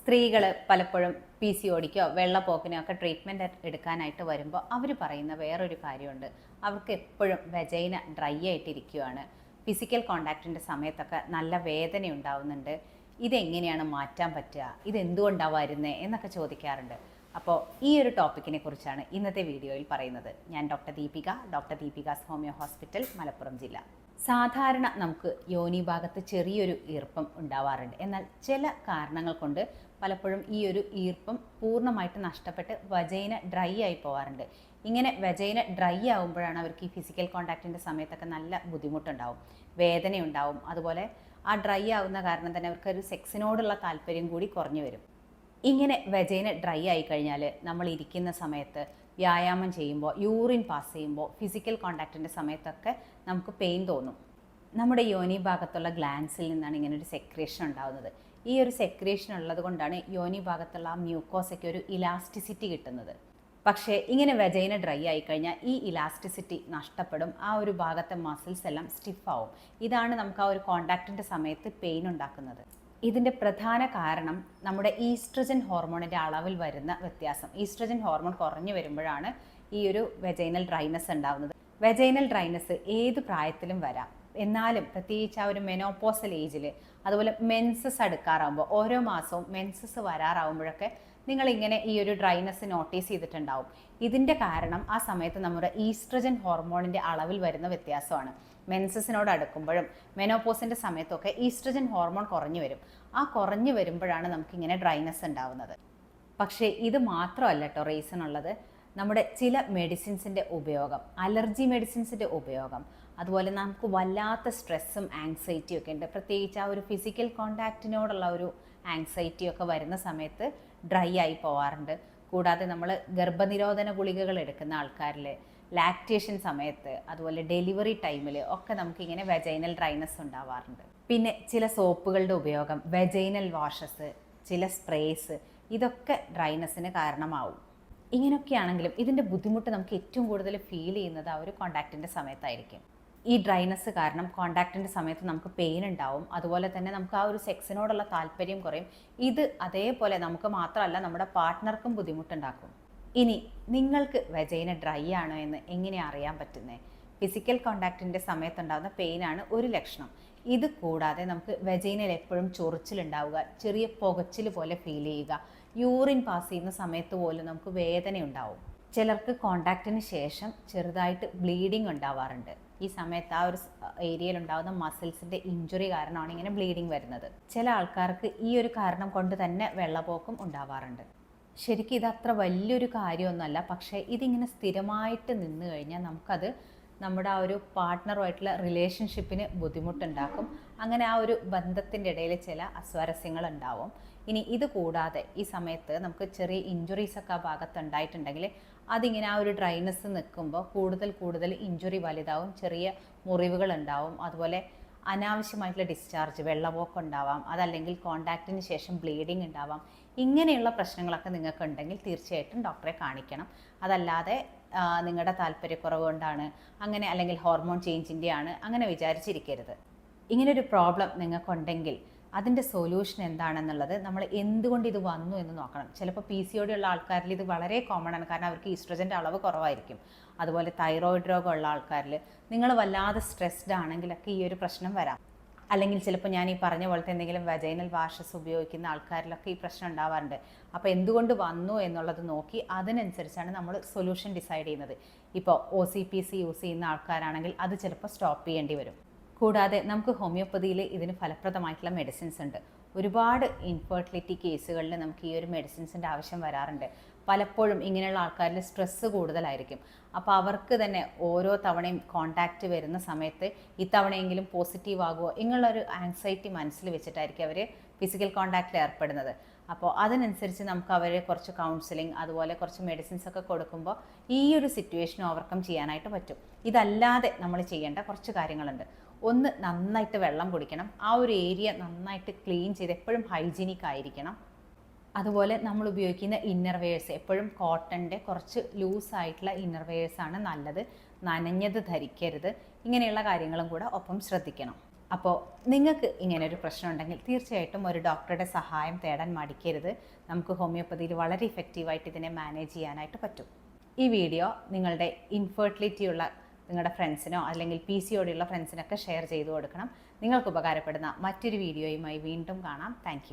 സ്ത്രീകൾ പലപ്പോഴും P C ഒടിക്കോ വെള്ളപ്പോക്കിനോ ഒക്കെ ട്രീറ്റ്മെന്റ് എടുക്കാനായിട്ട് വരുമ്പോൾ അവർ പറയുന്ന വേറൊരു കാര്യമുണ്ട്. അവർക്ക് എപ്പോഴും വെജൈന ഡ്രൈ ആയിട്ടിരിക്കുകയാണ് ഫിസിക്കൽ കോണ്ടാക്റ്റിന്റെ സമയത്തൊക്കെ നല്ല വേദന ഉണ്ടാവുന്നുണ്ട്. ഇതെങ്ങനെയാണ് മാറ്റാൻ പറ്റുക? ഇതെന്തുകൊണ്ടാണ് വരുന്നത് എന്നൊക്കെ ചോദിക്കാറുണ്ട്. അപ്പോൾ ഈ ഒരു ടോപ്പിക്കിനെ കുറിച്ചാണ് ഇന്നത്തെ വീഡിയോയിൽ പറയുന്നത്. ഞാൻ doctor Deepika. Doctor Deepika's homeo hospital Malappuram ജില്ല. സാധാരണ നമുക്ക് യോനി ഭാഗത്ത് ചെറിയൊരു ഈർപ്പം ഉണ്ടാവാറുണ്ട്. എന്നാൽ ചില കാരണങ്ങൾ കൊണ്ട് പലപ്പോഴും ഈ ഒരു ഈർപ്പം പൂർണമായിട്ട് നഷ്ടപ്പെട്ട് വജൈന ഡ്രൈ ആയി പോവാറുണ്ട്. ഇങ്ങനെ വജൈന ഡ്രൈ ആകുമ്പോഴാണ് അവർക്ക് ഈ ഫിസിക്കൽ കോണ്ടാക്റ്റിന്റെ സമയത്തൊക്കെ നല്ല ബുദ്ധിമുട്ടുണ്ടാവും. വേദനയുണ്ടാവും. അതുപോലെ ആ ഡ്രൈ ആവുന്ന കാരണം തന്നെ അവർക്കൊരു സെക്സിനോടുള്ള താല്പര്യം കൂടി കുറഞ്ഞു വരും. ഇങ്ങനെ വെജൈന ഡ്രൈ ആയി കഴിഞ്ഞാൽ നമ്മൾ ഇരിക്കുന്ന സമയത്ത് വ്യായാമം ചെയ്യുമ്പോൾ യൂറിൻ പാസ് ചെയ്യുമ്പോൾ ഫിസിക്കൽ കോണ്ടാക്റ്റിന്റെ സമയത്തൊക്കെ നമുക്ക് പെയിൻ തോന്നും. നമ്മുടെ യോനി ഭാഗത്തുള്ള ഗ്ലാൻസിൽ നിന്നാണ് ഇങ്ങനെ ഒരു സെക്രേഷൻ ഉണ്ടാകുന്നത് ഈ ഒരു സെക്രേഷൻ ഉള്ളത് കൊണ്ടാണ് യോനി ഭാഗത്തുള്ള ആ മ്യൂക്കോസയ്ക്ക് ഒരു ഇലാസ്റ്റിസിറ്റി കിട്ടുന്നത്. പക്ഷേ ഇങ്ങനെ വെജൈന ഡ്രൈ ആയി കഴിഞ്ഞാൽ ഈ ഇലാസ്റ്റിസിറ്റി നഷ്ടപ്പെടും. ആ ഒരു ഭാഗത്തെ മസിൽസ് എല്ലാം സ്റ്റിഫ് ആവും. ഇതാണ് നമുക്ക് ആ ഒരു കോണ്ടാക്റ്റിന്റെ സമയത്ത് പെയിൻ ഉണ്ടാക്കുന്നത്. ഇതിന്റെ പ്രധാന കാരണം നമ്മുടെ ഈസ്ട്രജൻ ഹോർമോണിന്റെ അളവിൽ വരുന്ന വ്യത്യാസം. ഈസ്ട്രജൻ ഹോർമോൺ കുറഞ്ഞു വരുമ്പോഴാണ് ഈ ഒരു വെജൈനൽ ഡ്രൈനസ് ഉണ്ടാകുന്നത് വെജൈനൽ ഡ്രൈനസ് ഏത് പ്രായത്തിലും വരാം. എന്നാലും പ്രത്യേകിച്ച് ആ ഒരു മെനോപോസൽ ഏജിൽ അതുപോലെ മെൻസസ് അടുക്കാറാകുമ്പോൾ ഓരോ മാസവും മെൻസസ് വരാറാവുമ്പോഴൊക്കെ നിങ്ങൾ ഇങ്ങനെ ഈ ഒരു ഡ്രൈനസ് നോട്ടീസ് ചെയ്തിട്ടുണ്ടാവും. ഇതിന്റെ കാരണം ആ സമയത്ത് നമ്മുടെ ഈസ്ട്രജൻ ഹോർമോണിന്റെ അളവിൽ വരുന്ന വ്യത്യാസമാണ്. മെൻസസിനോട് അടുക്കുമ്പോഴും മെനോപോസിന്റെ സമയത്തൊക്കെ ഈസ്ട്രജൻ ഹോർമോൺ കുറഞ്ഞു വരും. ആ കുറഞ്ഞു വരുമ്പോഴാണ് നമുക്കിങ്ങനെ ഡ്രൈനസ് ഉണ്ടാവുന്നത്. പക്ഷേ ഇത് മാത്രമല്ല കേട്ടോ റീസൺ ഉള്ളത്. നമ്മുടെ ചില മെഡിസിൻസിന്റെ ഉപയോഗം അലർജി മെഡിസിൻസിന്റെ ഉപയോഗം അതുപോലെ നമുക്ക് വല്ലാത്ത സ്ട്രെസ്സും ആങ്സൈറ്റിയും ഒക്കെ ഉണ്ട്. പ്രത്യേകിച്ച് ആ ഒരു ഫിസിക്കൽ കോണ്ടാക്റ്റിനോടുള്ള ഒരു ആങ്സൈറ്റി ഒക്കെ വരുന്ന സമയത്ത് ഡ്രൈ ആയി പോവാറുണ്ട്. കൂടാതെ നമ്മൾ ഗർഭനിരോധന ഗുളികകൾ എടുക്കുന്ന ആൾക്കാരിൽ ലാക്ടേഷൻ സമയത്ത് അതുപോലെ ഡെലിവറി ടൈമിൽ ഒക്കെ നമുക്കിങ്ങനെ വെജൈനൽ ഡ്രൈനസ് ഉണ്ടാവാറുണ്ട്. പിന്നെ ചില സോപ്പുകളുടെ ഉപയോഗം വെജൈനൽ വാഷസ് ചില സ്പ്രേസ് ഇതൊക്കെ ഡ്രൈനസിന് കാരണമാവും. ഇങ്ങനെയൊക്കെയാണെങ്കിലും ഇതിന്റെ ബുദ്ധിമുട്ട് നമുക്ക് ഏറ്റവും കൂടുതൽ ഫീൽ ചെയ്യുന്നത് ആ ഒരു കോണ്ടാക്റ്റിന്റെ സമയത്തായിരിക്കും. ഈ ഡ്രൈനസ് കാരണം കോണ്ടാക്റ്റിന്റെ സമയത്ത് നമുക്ക് പെയിൻ ഉണ്ടാവും. അതുപോലെ തന്നെ നമുക്ക് ആ ഒരു സെക്സിനോടുള്ള താല്പര്യം കുറയും. ഇത് അതേപോലെ നമുക്ക് മാത്രമല്ല നമ്മുടെ പാർട്ട്ണർക്കും ബുദ്ധിമുട്ടുണ്ടാക്കും. ഇനി നിങ്ങൾക്ക് വെജൈന ഡ്രൈ ആണോ എന്ന് എങ്ങനെ അറിയാൻ പറ്റുന്നത് ഫിസിക്കൽ കോണ്ടാക്റ്റിന്റെ സമയത്തുണ്ടാകുന്ന പെയിനാണ് ഒരു ലക്ഷണം. ഇത് കൂടാതെ നമുക്ക് വെജൈനയിൽ എപ്പോഴും ചൊറിച്ചിലുണ്ടാവുക ചെറിയ പുകച്ചിൽ പോലെ ഫീൽ ചെയ്യുക യൂറിൻ പാസ് ചെയ്യുന്ന സമയത്ത് പോലും നമുക്ക് വേദന ഉണ്ടാവും ചിലർക്ക് കോണ്ടാക്റ്റിന് ശേഷം ചെറുതായിട്ട് ബ്ലീഡിംഗ് ഉണ്ടാവാറുണ്ട്. ഈ സമയത്ത് ആ ഒരു ഏരിയയിൽ ഉണ്ടാകുന്ന മസിൽസിന്റെ ഇഞ്ചുറി കാരണമാണ് ഇങ്ങനെ ബ്ലീഡിങ് വരുന്നത്. ചില ആൾക്കാർക്ക് ഈ ഒരു കാരണം കൊണ്ട് തന്നെ വെള്ളപ്പോക്കും ഉണ്ടാവാറുണ്ട്. ശരിക്കും ഇത് അത്ര വലിയൊരു കാര്യമൊന്നുമല്ല. പക്ഷേ ഇതിങ്ങനെ സ്ഥിരമായിട്ട് നിന്ന് കഴിഞ്ഞാൽ നമുക്കത് നമ്മുടെ ആ ഒരു പാർട്ട്ണറുമായിട്ടുള്ള റിലേഷൻഷിപ്പിന് ബുദ്ധിമുട്ടുണ്ടാക്കും. അങ്ങനെ ആ ഒരു ബന്ധത്തിന്റെ ഇടയിൽ ചില അസ്വാരസ്യങ്ങൾ ഉണ്ടാവും ഇനി ഇത് കൂടാതെ ഈ സമയത്ത് നമുക്ക് ചെറിയ ഇഞ്ചുറീസ് ഒക്കെ ആ ഭാഗത്ത് ഉണ്ടായിട്ടുണ്ടെങ്കിൽ അതിങ്ങനെ ആ ഒരു ഡ്രൈനസ് നിൽക്കുമ്പോൾ കൂടുതൽ കൂടുതൽ ഇഞ്ചുറി വലുതാവും ചെറിയ മുറിവുകൾ ഉണ്ടാവും അതുപോലെ അനാവശ്യമായിട്ടുള്ള ഡിസ്ചാർജ് വെള്ളപോക്ക് ഉണ്ടാവാം. അതല്ലെങ്കിൽ കോണ്ടാക്റ്റിന് ശേഷം ബ്ലീഡിങ് ഉണ്ടാവാം. ഇങ്ങനെയുള്ള പ്രശ്നങ്ങളൊക്കെ നിങ്ങൾക്ക് ഉണ്ടെങ്കിൽ തീർച്ചയായിട്ടും ഡോക്ടറെ കാണിക്കണം. അതല്ലാതെ നിങ്ങളുടെ താല്പര്യക്കുറവ് കൊണ്ടാണ് അങ്ങനെ അല്ലെങ്കിൽ ഹോർമോൺ ചേഞ്ചിന്റെയാണ് അങ്ങനെ വിചാരിച്ചിരിക്കരുത്. ഇങ്ങനൊരു പ്രോബ്ലം നിങ്ങൾക്കുണ്ടെങ്കിൽ അതിന്റെ സൊല്യൂഷൻ എന്താണെന്നുള്ളത് നമ്മൾ എന്തുകൊണ്ട് ഇത് വന്നു എന്ന് നോക്കണം. ചിലപ്പോൾ പി സി ഉള്ള ആൾക്കാരിൽ ഇത് വളരെ കോമൺ ആണ്. കാരണം അവർക്ക് ഈസ്ട്രജന്റെ അളവ് കുറവായിരിക്കും. അതുപോലെ തൈറോയിഡ് രോഗമുള്ള ആൾക്കാരിൽ നിങ്ങൾ വല്ലാതെ സ്ട്രെസ്ഡ് ആണെങ്കിലൊക്കെ ഈ ഒരു പ്രശ്നം വരാം. അല്ലെങ്കിൽ ചിലപ്പോൾ ഞാൻ ഈ പറഞ്ഞ പോലത്തെ എന്തെങ്കിലും വജൈനൽ വാഷസ് ഉപയോഗിക്കുന്ന ആൾക്കാരിലൊക്കെ ഈ പ്രശ്നം ഉണ്ടാവാറുണ്ട്. അപ്പോൾ എന്തുകൊണ്ട് വന്നു എന്നുള്ളത് നോക്കി അതിനനുസരിച്ചാണ് നമ്മൾ സൊല്യൂഷൻ ഡിസൈഡ് ചെയ്യുന്നത്. ഇപ്പോൾ O C P C use ചെയ്യുന്ന ആൾക്കാരാണെങ്കിൽ അത് ചിലപ്പോൾ സ്റ്റോപ്പ് ചെയ്യേണ്ടി വരും. കൂടാതെ നമുക്ക് ഹോമിയോപ്പതിയിൽ ഇതിന് ഫലപ്രദമായിട്ടുള്ള മെഡിസിൻസ് ഉണ്ട്. ഒരുപാട് ഇൻഫെർട്ടിലിറ്റി കേസുകളിൽ നമുക്ക് ഈ ഒരു മെഡിസിൻസിന്റെ ആവശ്യം വരാറുണ്ട്. പലപ്പോഴും ഇങ്ങനെയുള്ള ആൾക്കാരിൽ സ്ട്രെസ്സ് കൂടുതലായിരിക്കും. അപ്പോൾ അവർക്ക് തന്നെ ഓരോ തവണയും കോണ്ടാക്റ്റ് വരുന്ന സമയത്ത് ഇത്തവണയെങ്കിലും പോസിറ്റീവ് ആകുമോ ഇങ്ങനെയുള്ളൊരു ആങ്സൈറ്റി മനസ്സിൽ വെച്ചിട്ടായിരിക്കും അവർ ഫിസിക്കൽ കോണ്ടാക്റ്റിൽ ഏർപ്പെടുന്നത്. അപ്പോൾ അതിനനുസരിച്ച് നമുക്ക് അവരെ കുറച്ച് കൗൺസിലിംഗ് അതുപോലെ കുറച്ച് മെഡിസിൻസ് ഒക്കെ കൊടുക്കുമ്പോൾ ഈ ഒരു സിറ്റുവേഷൻ ഓവർകം ചെയ്യാനായിട്ട് പറ്റും. ഇതല്ലാതെ നമ്മൾ ചെയ്യേണ്ട കുറച്ച് കാര്യങ്ങളുണ്ട്. ഒന്ന് നന്നായിട്ട് വെള്ളം കുടിക്കണം. ആ ഒരു ഏരിയ നന്നായിട്ട് ക്ലീൻ ചെയ്ത് എപ്പോഴും ഹൈജീനിക് ആയിരിക്കണം. അതുപോലെ നമ്മൾ ഉപയോഗിക്കുന്ന ഇന്നർ വെയേഴ്സ് എപ്പോഴും കോട്ടന്റെ കുറച്ച് ലൂസായിട്ടുള്ള ഇന്നർ ആണ് നല്ലത്. നനഞ്ഞത് ധരിക്കരുത്. ഇങ്ങനെയുള്ള കാര്യങ്ങളും കൂടെ ഒപ്പം ശ്രദ്ധിക്കണം. അപ്പോൾ നിങ്ങൾക്ക് ഇങ്ങനെ ഒരു പ്രശ്നം ഉണ്ടെങ്കിൽ തീർച്ചയായിട്ടും ഒരു ഡോക്ടറുടെ സഹായം തേടാൻ മടിക്കരുത്. നമുക്ക് ഹോമിയോപ്പതിയിൽ വളരെ ഇഫക്റ്റീവായിട്ട് ഇതിനെ മാനേജ് ചെയ്യാനായിട്ട് പറ്റും. ഈ വീഡിയോ നിങ്ങളുടെ ഇൻഫെർട്ടിലിറ്റി ഉള്ള നിങ്ങളുടെ ഫ്രണ്ട്സിനോ അല്ലെങ്കിൽ പി സി ഫ്രണ്ട്സിനൊക്കെ ഷെയർ ചെയ്തു കൊടുക്കണം. നിങ്ങൾക്ക് ഉപകാരപ്പെടുന്ന മറ്റൊരു വീഡിയോയുമായി വീണ്ടും കാണാം. താങ്ക്